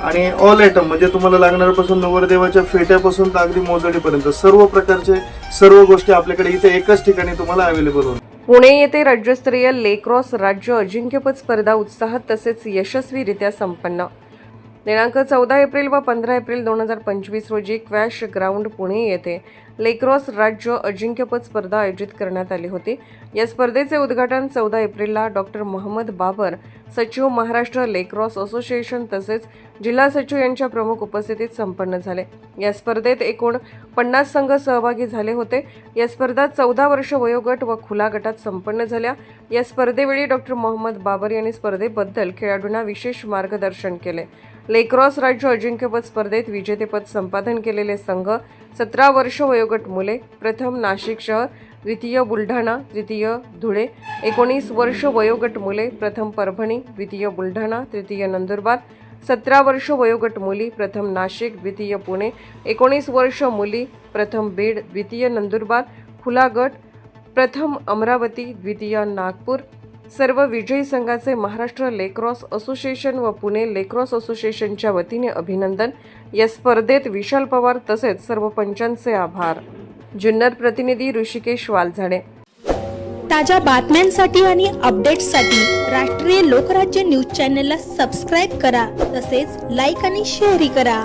आणि all item म्हणजे तुम्हाला लागणाऱ्यापासून नवरदेवाच्या फेट्यापासून तर अगदी मोजडीपर्यंत सर्व प्रकारचे सर्व गोष्टी आपल्याकडे इथे एकाच ठिकाणी तुम्हाला अवेलेबल होणार पुणे येथे राज्यस्तरीय लेक्रॉस राज्य अजिंक्यपद स्पर्धा उत्साहात तसेच यशस्वीरित्या संपन्न. दिनांक चौदा एप्रिल व पंधरा एप्रिल दोन हजार पंचवीस रोजी क्वॅश ग्राउंड पुणे येथे लेक्रॉस राज्य अजिंक्यपद स्पर्धा आयोजित करण्यात आली होती. या स्पर्धेचे उद्घाटन चौदा एप्रिलला डॉक्टर मोहम्मद बाबर सचिव महाराष्ट्र लेक्रॉस असोसिएशन तसेच जिल्हा सचिव यांच्या प्रमुख उपस्थितीत संपन्न झाले. या स्पर्धेत एकूण पन्नास संघ सहभागी झाले होते. या स्पर्धा चौदा वर्ष वयोगट व खुला गटात संपन्न झाल्या. या स्पर्धेवेळी डॉक्टर मोहम्मद बाबर यांनी स्पर्धेबद्दल खेळाडूंना विशेष मार्गदर्शन केले. लेक्रॉस राज्य अजिंक्यपद स्पर्धेत विजेतेपद संपादन केलेले संघ सतरा वर्ष वयोगट मुले प्रथम नाशिक शहर द्वितीय बुलढाणा तृतीय धुळे एकोणीस वर्ष वयोगट मुले प्रथम परभणी द्वितीय बुलढाणा तृतीय नंदुरबार सतरा वर्ष वयोगट मुली प्रथम नाशिक द्वितीय पुणे एकोणीस वर्ष मुली प्रथम बीड द्वितीय नंदुरबार खुला गट प्रथम अमरावती द्वितीय नागपूर सर्व विजयी संघाचे महाराष्ट्र लेक्रॉस असोसिएशन व पुणे लेक्रॉस असोसिएशनच्या वतीने अभिनंदन. या स्पर्धेत विशाल पवार तसेच सर्व पंचांचे आभार. जुन्नर प्रतिनिधी ऋषिकेश वालझाडे. ताज्या बातम्यांसाठी आणि अपडेट्ससाठी राष्ट्रीय लोकराज्य न्यूज चॅनलला सबस्क्राईब करा तसेच लाईक आणि शेअरही करा.